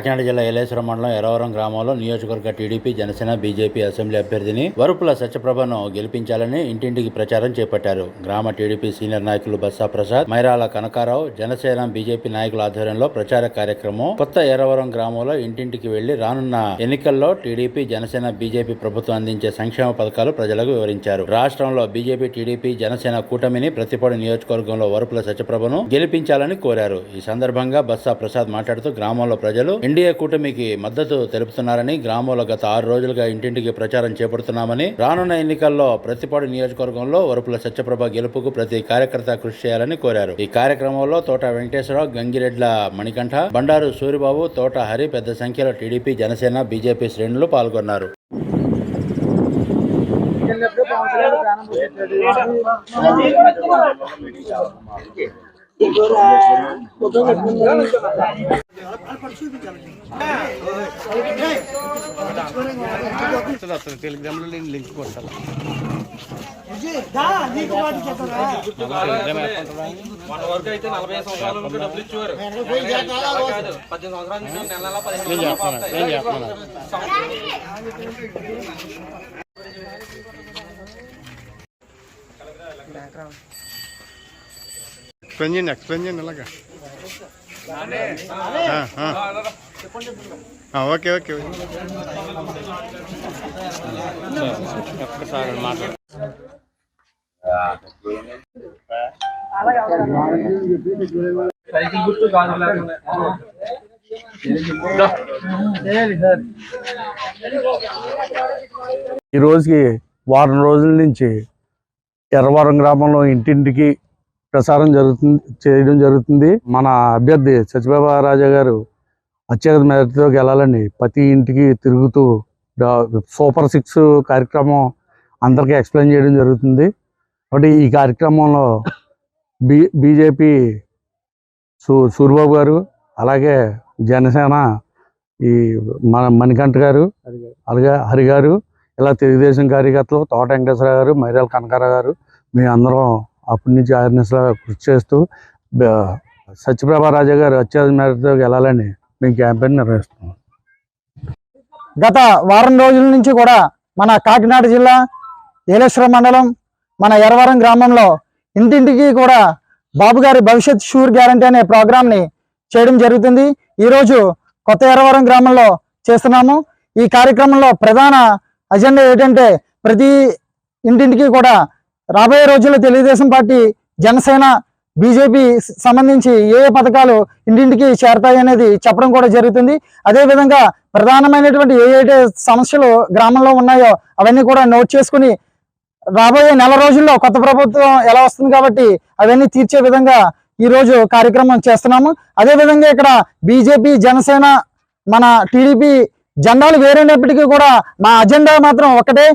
కాకినాడ జిల్లా ఎలేశ్వరం మండలం ఎరవరం గ్రామంలో నియోజకవర్గ టీడీపీ జనసేన బీజేపీ అసెంబ్లీ అభ్యర్థిని వరుపుల సత్యప్రభను గెలిపించాలని ఇంటింటికి ప్రచారం చేపట్టారు. గ్రామ టీడీపీ సీనియర్ నాయకులు బస్సా ప్రసాద్ మైరాల కనకారావు జనసేన బీజేపీ నాయకుల ఆధ్వర్యంలో ప్రచార కార్యక్రమం కొత్త ఎరవరం గ్రామంలో ఇంటింటికి వెళ్ళి రానున్న ఎన్నికల్లో టీడీపీ జనసేన బీజేపీ ప్రభుత్వం అందించే సంక్షేమ పథకాలు ప్రజలకు వివరించారు. రాష్ట్రంలో బీజేపీ టీడీపీ జనసేన కూటమిని ప్రతిపాడు నియోజకవర్గంలో వరుపుల సత్యప్రభను గెలిపించాలని కోరారు. ఈ సందర్భంగా బస్సా ప్రసాద్ మాట్లాడుతూ గ్రామంలో ప్రజలు ఎన్డీఏ కూటమికి మద్దతు తెలుపుతున్నారని గ్రామంలో గత ఆరు రోజులుగా ఇంటింటికి ప్రచారం చేపడుతున్నామని రానున్న ఎన్నికల్లో ప్రతిపాడు నియోజకవర్గంలో వరుపుల సత్యప్రభ గెలుపుకు ప్రతి కార్యకర్త కృషి చేయాలని కోరారు. ఈ కార్యక్రమంలో తోట వెంకటేశ్వరరావు గంగిరెడ్ల మణికంఠ బండారు సూరిబాబు తోట హరి పెద్ద సంఖ్యలో టీడీపీ జనసేన బీజేపీ శ్రేణులు పాల్గొన్నారు. టెలిగ్రామ్లో నేను లింక్ కొట్టాలి మన వరకు అయితే నలభై సంవత్సరాల నుంచి డబ్బులు ఇచ్చేవారు పద్దెనిమిది సంవత్సరాల నుంచి నెల నెల పదిహేను ఎక్స్ప్లెయిన్ చేయండి ఎక్స్ప్లెయిన్ చేయండి అలాగా. Okay okay. సైకిల్ గుర్తు గాజు లేకుండా. ఈ రోజుకి వారం రోజుల నుంచి ఎర్రవరం గ్రామంలో ఇంటింటికి ప్రసారం జరుగుతుంది చేయడం జరుగుతుంది. మన అభ్యర్థి సత్యబాబు రాజా గారు అత్యధిక మెదటితో గెలాలని ప్రతి ఇంటికి తిరుగుతూ సూపర్ సిక్స్ కార్యక్రమం అందరికీ ఎక్స్ప్లెయిన్ చేయడం జరుగుతుంది. కాబట్టి ఈ కార్యక్రమంలో బీ బీజేపీ సూ సూరిబాబు గారు అలాగే జనసేన ఈ మన మణికంఠ గారు అలాగే హరి గారు ఇలా తెలుగుదేశం కార్యకర్తలు తోట వెంకటేశ్వర గారు మైరాల కనకారావు గారు మీ అందరం అప్పటి నుంచి ఆర్ఎన్ఎస్లో కృషి చేస్తూ సత్యప్రభ సత్యప్రభా రాజా గారు అత్యధిక మేరతో వెళ్ళాలని మేము క్యాంపెయిన్ నిర్వహిస్తున్నాం. గత వారం రోజుల నుంచి కూడా మన కాకినాడ జిల్లా ఏలేశ్వరం మండలం మన ఎరవరం గ్రామంలో ఇంటింటికి కూడా బాబు గారి భవిష్యత్ షూర్ గ్యారంటీ అనే ప్రోగ్రామ్ని చేయడం జరుగుతుంది. ఈరోజు కొత్త ఎరవరం గ్రామంలో చేస్తున్నాము. ఈ కార్యక్రమంలో ప్రధాన అజెండా ఏంటంటే ప్రతి ఇంటింటికి కూడా రాబోయే రోజుల్లో తెలుగుదేశం పార్టీ జనసేన బీజేపీ సంబంధించి ఏ ఏ పథకాలు ఇంటింటికి చేరతాయి అనేది చెప్పడం కూడా జరుగుతుంది. అదే విధంగా ప్రధానమైనటువంటి ఏ ఏ సమస్యలు గ్రామంలో ఉన్నాయో అవన్నీ కూడా నోట్ చేసుకుని రాబోయే నెల రోజుల్లో కొత్త ప్రభుత్వం ఎలా వస్తుంది కాబట్టి అవన్నీ తీర్చే విధంగా ఈరోజు కార్యక్రమం చేస్తున్నాము. అదే విధంగా ఇక్కడ బీజేపీ జనసేన మన టీడీపీ జెండాలు వేరైనప్పటికీ కూడా మా అజెండా మాత్రం ఒకటే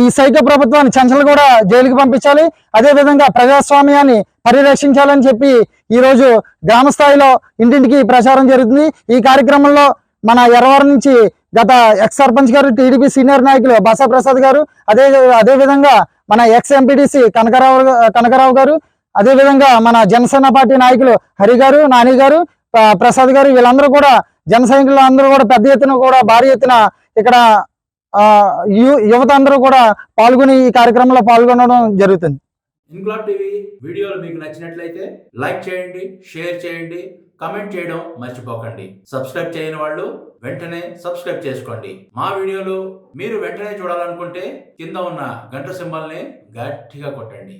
ఈ సైకో ప్రభుత్వాన్ని చంచలు కూడా జైలుకి పంపించాలి. అదే విధంగా ప్రజాస్వామ్యాన్ని పరిరక్షించాలని చెప్పి ఈ రోజు గ్రామ స్థాయిలో ఇంటింటికి ప్రచారం జరుగుతుంది. ఈ కార్యక్రమంలో మన ఎర్రవరం నుంచి గత ఎక్స్ సర్పంచ్ గారు టీడీపీ సీనియర్ నాయకులు బసా ప్రసాద్ గారు అదే అదే విధంగా మన ఎక్స్ ఎంపీటీసీ కనకరావు కనకరావు గారు అదేవిధంగా మన జనసేన పార్టీ నాయకులు హరి గారు నాని గారు ప్రసాద్ గారు వీళ్ళందరూ కూడా జన సైనికులు అందరూ కూడా పెద్ద ఎత్తున కూడా భారీ ఎత్తున ఇక్కడ యువత అందరూ కూడా పాల్గొని ఈ కార్యక్రమంలో పాల్గొనడం జరుగుతుంది. ఇంక్లాబ్ టీవీ వీడియోలు మీకు నచ్చినట్లయితే లైక్ చేయండి షేర్ చేయండి కమెంట్ చేయడం మర్చిపోకండి. సబ్స్క్రైబ్ చేయని వాళ్ళు వెంటనే సబ్స్క్రైబ్ చేసుకోండి. మా వీడియోలు మీరు వెంటనే చూడాలనుకుంటే కింద ఉన్న గంట సింబల్ని గట్టిగా కొట్టండి.